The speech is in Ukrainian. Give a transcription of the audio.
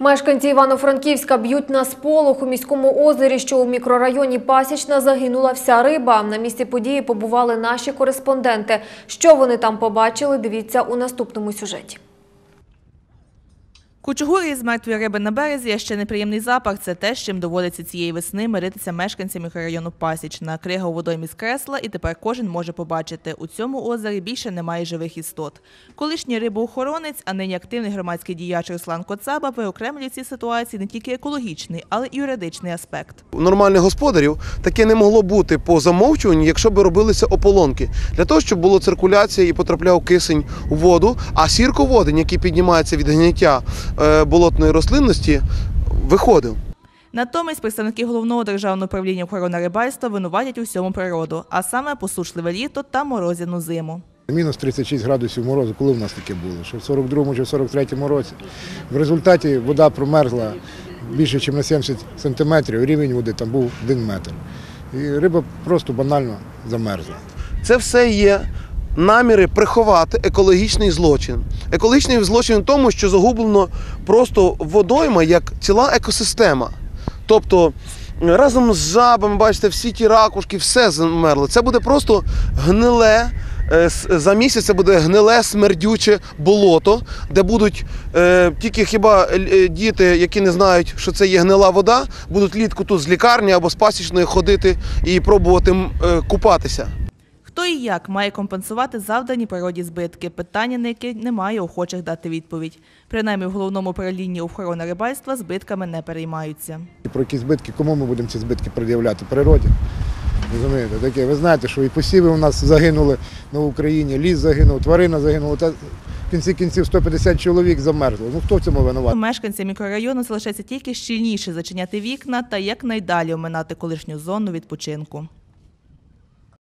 Мешканці Івано-Франківська б'ють на сполох у міському озері, що у мікрорайоні Пасічна загинула вся риба. На місці події побували наші кореспонденти. Що вони там побачили, дивіться у наступному сюжеті. Кучугури із мертвої риби на березі, ще неприємний запах – це те, з чим доводиться цієї весни миритися мешканцям мікрорайону Пасічна. Крига у водоймі скресла, і тепер кожен може побачити. У цьому озері більше немає живих істот. Колишній рибоохоронець, а нині активний громадський діяч Руслан Коцаба виокремлює в цій ситуації не тільки екологічний, але й юридичний аспект. У нормальних господарів таке не могло бути по замовчуванню, якщо б робилися ополонки. Для того, щоб було циркуляція і потрапляв кисень у воду, а сірководень, який піднімається від гниття е, болотної рослинності, виходив. Натомість представники головного державного управління охорони рибальства винуватять у всьому природу, а саме посушливе літо та морозяну зиму. Мінус 36 градусів морозу, коли в нас таке було? Що в 42-му чи в 43-му році. В результаті вода промерзла більше, ніж на 70 сантиметрів, рівень води там був 1 метр. І риба просто банально замерзла. Це все є наміри приховати екологічний злочин. Екологічний злочин в тому, що загублено просто водойма як ціла екосистема. Тобто разом з жабами, бачите, всі ті ракушки, все замерло. Це буде просто гниле. е, За місяць це буде гниле, смердюче болото, де будуть е, тільки хіба е, діти, які не знають, що це є гнила вода, будуть літку тут з лікарні або з пасічної ходити і пробувати е, купатися. І як має компенсувати завдані природі збитки? Питання, на яке немає охочих дати відповідь. Принаймні в головному управлінні охорони рибальства збитками не переймаються. Про які збитки, кому ми будемо ці збитки пред'являти? Природі. Розумієте, таке. Ви знаєте, що і посіви у нас загинули на Україні, ліс загинув, тварина загинула. Та в кінці кінців 150 чоловік замерзло. Ну хто в цьому винуватий? Мешканцям мікрорайону залишається тільки щільніше зачиняти вікна та якнайдалі оминати колишню зону відпочинку.